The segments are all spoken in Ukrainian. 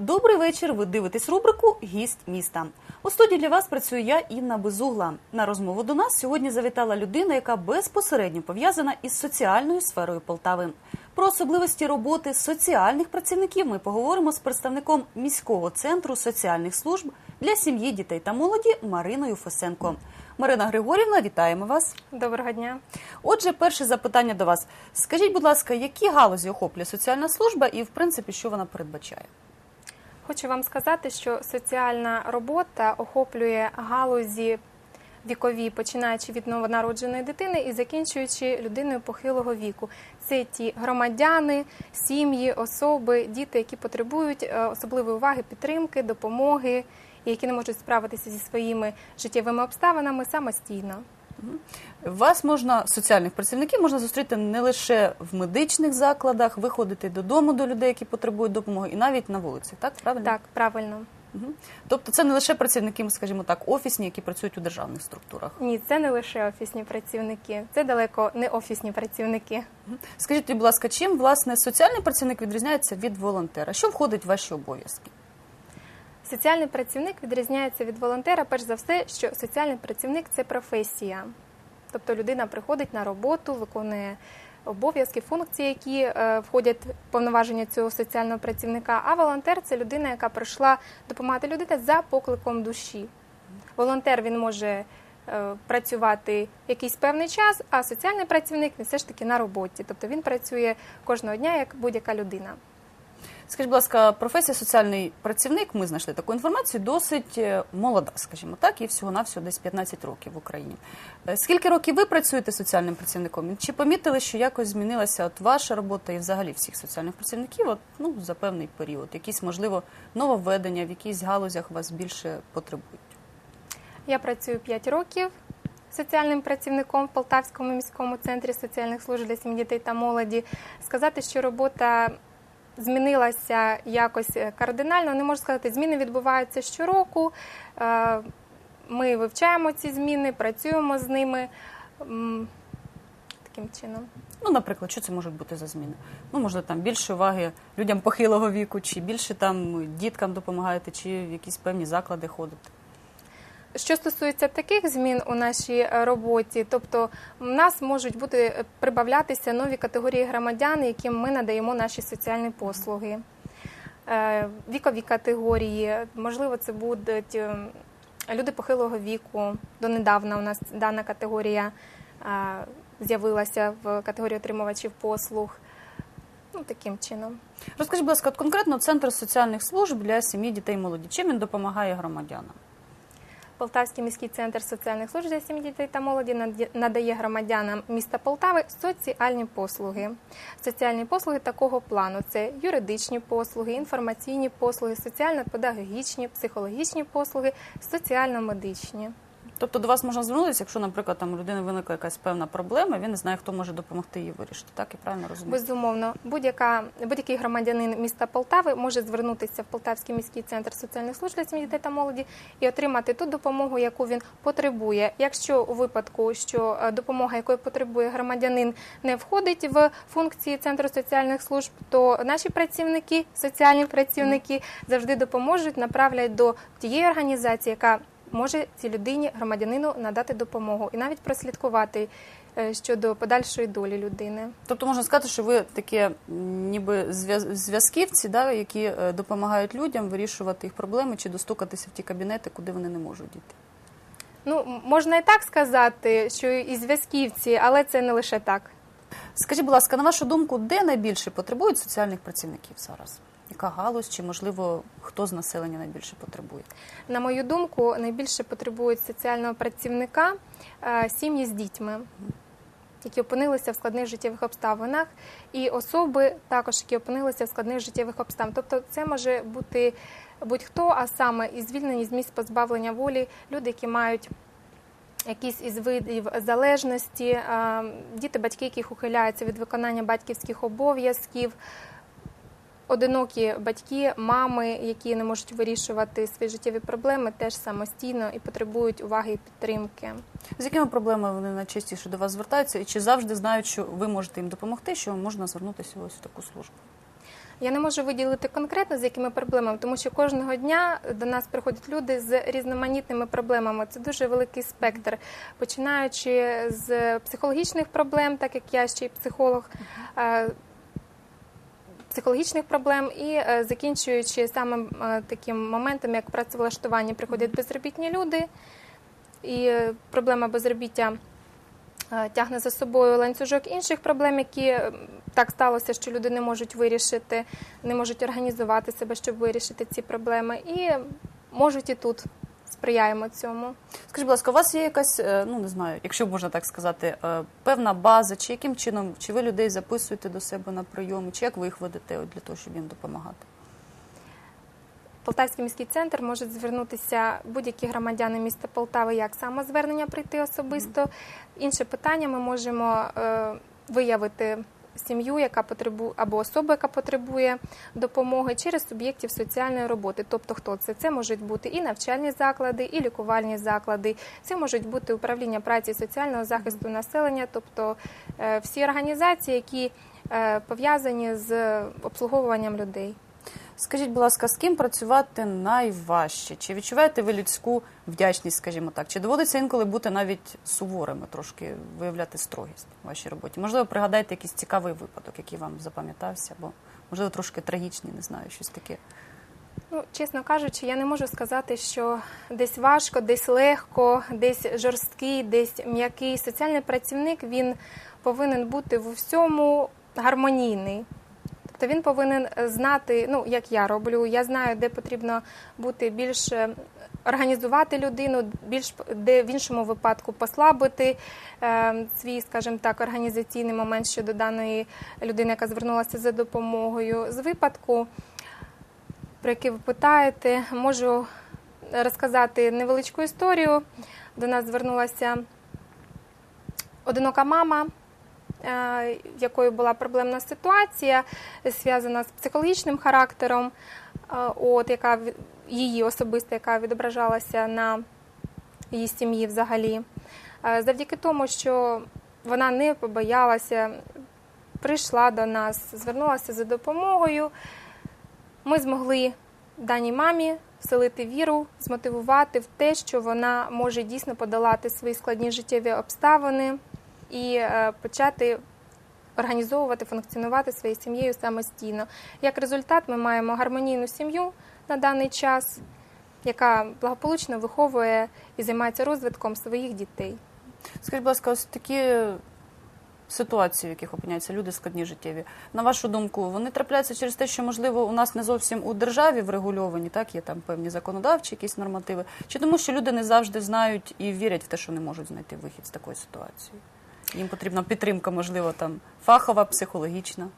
Добрий вечір. Ви дивитесь рубрику Гість міста. У студії для вас працюю я, Інна Безугла. На розмову до нас сьогодні завітала людина, яка безпосередньо пов'язана із соціальною сферою Полтави. Про особливості роботи соціальних працівників ми поговоримо з представником міського центру соціальних служб для сім'ї, дітей та молоді Мариною Фосенко. Марина Григорівна, вітаємо вас. Доброго дня. Отже, перше запитання до вас. Скажіть, будь ласка, які галузі охоплює соціальна служба і, в принципі, що вона передбачає? Хочу вам сказати, що соціальна робота охоплює галузі вікові, починаючи від новонародженої дитини і закінчуючи людиною похилого віку. Це ті громадяни, сім'ї, особи, діти, які потребують е, особливої уваги, підтримки, допомоги, і які не можуть справитися зі своїми життєвими обставинами самостійно. Вас можна, соціальних працівників, можна зустріти не лише в медичних закладах, виходити додому до людей, які потребують допомоги, і навіть на вулиці, так? Правильно? Так, правильно. Тобто це не лише працівники, скажімо так, офісні, які працюють у державних структурах. Ні, це не лише офісні працівники, це далеко не офісні працівники. Скажіть, будь ласка, чим власне соціальний працівник відрізняється від волонтера? Що входить в ваші обов'язки? Соціальний працівник відрізняється від волонтера, перш за все, що соціальний працівник це професія. Тобто людина приходить на роботу, виконує обов'язки, функції, які е, входять в повноваження цього соціального працівника. А волонтер це людина, яка прийшла допомагати людині за покликом душі. Волонтер він може е, працювати якийсь певний час, а соціальний працівник він все ж таки на роботі. Тобто він працює кожного дня як будь-яка людина. Скажіть, будь ласка, професія соціальний працівник, ми знайшли таку інформацію, досить е, молода, скажімо так, і всього-навсього десь 15 років в Україні. Е, Скільки років ви працюєте соціальним працівником? Чи помітили, що якось змінилася от ваша робота і взагалі всіх соціальних працівників от, ну, за певний період? Якісь, можливо, нововведення, в якихось галузях вас більше потребують? Я працюю 5 років соціальним працівником в Полтавському міському центрі соціальних служб для сім'ї дітей та молоді. Сказати, що робота змінилася якось кардинально, не можу сказати, зміни відбуваються щороку. Е, Ми вивчаємо ці зміни, працюємо з ними. Таким чином. Ну, наприклад, що це можуть бути за зміни? Ну, може, там більше уваги людям похилого віку, чи більше там діткам допомагаєте, чи в якісь певні заклади ходите? Що стосується таких змін у нашій е, роботі, тобто в нас можуть бути е, прибавлятися нові категорії громадян, яким ми надаємо наші соціальні послуги, Е, вікові категорії, можливо, це будуть е, люди похилого віку. Донедавна у нас дана категорія з'явилася в категорії отримувачів послуг. Ну, таким чином. Розкажіть, будь ласка, конкретно центр соціальних служб для сім'ї, дітей і молоді. Чим він допомагає громадянам? Полтавський міський центр соціальних служб для сім'ї дітей та молоді надає громадянам міста Полтави соціальні послуги. Соціальні послуги такого плану: це юридичні послуги, інформаційні послуги, соціально-педагогічні, психологічні послуги, соціально-медичні. Тобто до вас можна звернутися, якщо, наприклад, там у людини виникла якась певна проблема, він не знає, хто може допомогти її вирішити. Так я правильно розумію? Безумовно, будь-яка будь-який громадянин міста Полтави може звернутися в Полтавський міський центр соціальних служб для сім'ї дітей та молоді і отримати ту допомогу, яку він потребує. Якщо у випадку, що е, допомога, якої потребує громадянин, не входить в функції центру соціальних служб, то наші працівники, соціальні працівники, завжди допоможуть, направлять до тієї організації, яка може цій людині, громадянину надати допомогу і навіть прослідкувати е, щодо подальшої долі людини. Тобто можна сказати, що ви такі ніби зв'язківці, да, які е, допомагають людям вирішувати їх проблеми чи достукатися в ті кабінети, куди вони не можуть дійти. Ну, можна і так сказати, що і зв'язківці, але це не лише так. Скажіть, будь ласка, на вашу думку, де найбільше потребують соціальних працівників зараз? Яка галузь, чи можливо хто з населення найбільше потребує? На мою думку, найбільше потребують соціального працівника е, сім'ї з дітьми, які опинилися в складних життєвих обставинах, і особи також, які опинилися в складних життєвих обставинах. Тобто, це може бути будь-хто, а саме і звільнені з місць позбавлення волі, люди, які мають. Якісь із видів залежності, е, діти, батьки, яких ухиляються від виконання батьківських обов'язків, одинокі батьки, мами, які не можуть вирішувати свої життєві проблеми, теж самостійно і потребують уваги і підтримки. З якими проблемами вони найчастіше до вас звертаються, і чи завжди знають, що ви можете їм допомогти, що можна звернутися ось в таку службу? Я не можу виділити конкретно з якими проблемами, тому що кожного дня до нас приходять люди з різноманітними проблемами. Це дуже великий спектр, починаючи з психологічних проблем, так як я ще й психолог. Психологічних проблем і е, закінчуючи самим е, таким моментом, як працевлаштування, приходять безробітні люди, і е, проблема безробіття е, тягне за собою ланцюжок інших проблем, які так сталося, що люди не можуть вирішити, не можуть організувати себе, щоб вирішити ці проблеми, і можуть і тут сприяємо цьому. Скажіть, будь ласка, у вас є якась, е, ну не знаю, якщо можна так сказати, е, певна база, чи яким чином, чи ви людей записуєте до себе на прийоми, чи як ви їх ведете от для того, щоб їм допомагати? Полтавський міський центр можуть звернутися будь-які громадяни міста Полтави, як самозвернення прийти особисто. Інше питання ми можемо е, виявити сім'ю, яка потребує або особу, яка потребує допомоги через суб'єктів соціальної роботи. Тобто, хто це? Це можуть бути і навчальні заклади, і лікувальні заклади. Це можуть бути управління праці і соціального захисту населення, тобто е, всі організації, які е, пов'язані з обслуговуванням людей. Скажіть, будь ласка, з ким працювати найважче? Чи відчуваєте ви людську вдячність, скажімо так? Чи доводиться інколи бути навіть суворими, трошки виявляти строгість в вашій роботі? Можливо, пригадайте якийсь цікавий випадок, який вам запам'ятався, або можливо трошки трагічний, не знаю, щось таке. Ну, чесно кажучи, я не можу сказати, що десь важко, десь легко, десь жорсткий, десь м'який. Соціальний працівник він повинен бути в всьому гармонійний. Тобто він повинен знати, ну як я роблю, я знаю, де потрібно бути більш е, організувати людину, більш де в іншому випадку послабити е, свій, скажімо так, організаційний момент щодо даної людини, яка звернулася за допомогою. З випадку про який ви питаєте, можу розказати невеличку історію. До нас звернулася одинока мама, е, в якої була проблемна ситуація, зв'язана з психологічним характером, е, от, яка її особиста, яка відображалася на її сім'ї взагалі. Е, Завдяки тому, що вона не побоялася, прийшла до нас, звернулася за допомогою. Ми змогли даній мамі вселити віру, змотивувати в те, що вона може дійсно подолати свої складні життєві обставини і е, почати організовувати, функціонувати своєю сім'єю самостійно. Як результат, ми маємо гармонійну сім'ю на даний час, яка благополучно виховує і займається розвитком своїх дітей. Скажіть, будь ласка, ось такі ситуації, в яких опиняються люди складні життєві. На вашу думку, вони трапляються через те, що можливо у нас не зовсім у державі врегульовані, так є там певні законодавчі якісь нормативи, чи тому, що люди не завжди знають і вірять в те, що не можуть знайти вихід з такої ситуації. Їм потрібна підтримка, можливо, там фахова, психологічна.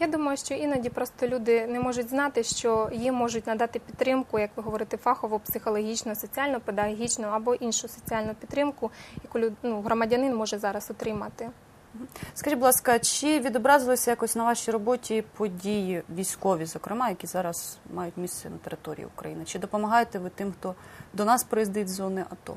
Я думаю, що іноді просто люди не можуть знати, що їм можуть надати підтримку, як ви говорите, фахову, психологічну, соціально, педагогічну або іншу соціальну підтримку, яку ну, громадянин може зараз отримати. Скажіть, будь ласка, чи відобразилися якось на вашій роботі події військові, зокрема, які зараз мають місце на території України? Чи допомагаєте ви тим, хто до нас приїздить з зони АТО?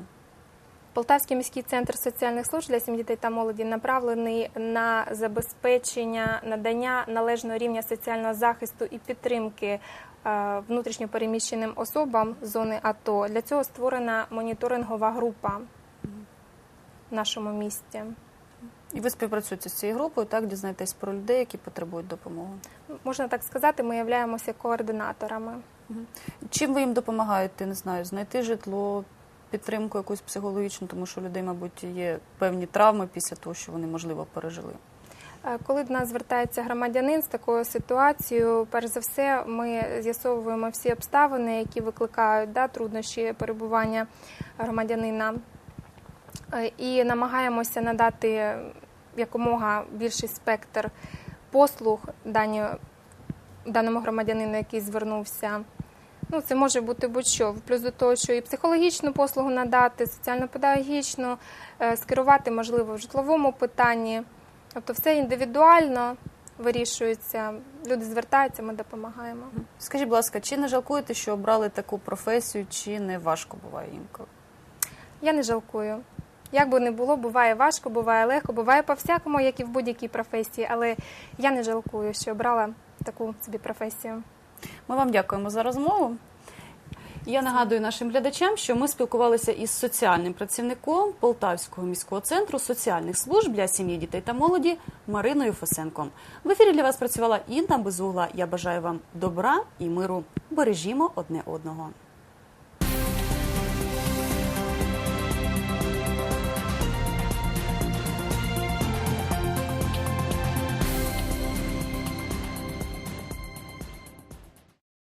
Полтавський міський центр соціальних служб для сім'ї дітей та молоді направлений на забезпечення надання належного рівня соціального захисту і підтримки е, внутрішньопереміщеним особам зони АТО. Для цього створена моніторингова група в нашому місті. І ви співпрацюєте з цією групою, так дізнаєтесь про людей, які потребують допомоги. Можна так сказати, ми являємося координаторами. Чим ви їм допомагаєте? Не знаю, знайти житло, підтримку якусь психологічну, тому що у людей, мабуть, є певні травми після того, що вони можливо пережили. Коли до нас звертається громадянин з такою ситуацією, перш за все, ми з'ясовуємо всі обставини, які викликають да, труднощі перебування громадянина, Е, і намагаємося надати якомога більший спектр послуг дані, даному громадянину, який звернувся. Ну, це може бути будь-що. Плюс до того, що і психологічну послугу надати, соціально-педагогічну, е, скерувати, можливо, в житловому питанні. Тобто все індивідуально вирішується. Люди звертаються, ми допомагаємо. Скажіть, будь ласка, чи не жалкуєте, що обрали таку професію, чи не важко буває інколи? Я не жалкую. Як би не було, буває важко, буває легко, буває по-всякому, як і в будь-якій професії, але я не жалкую, що обрала таку собі професію. Ми вам дякуємо за розмову. Я нагадую нашим глядачам, що ми спілкувалися із соціальним працівником Полтавського міського центру соціальних служб для сім'ї, дітей та молоді Мариною Фосенком. В ефірі для вас працювала Інна Безугла. Я бажаю вам добра і миру. Бережімо одне одного.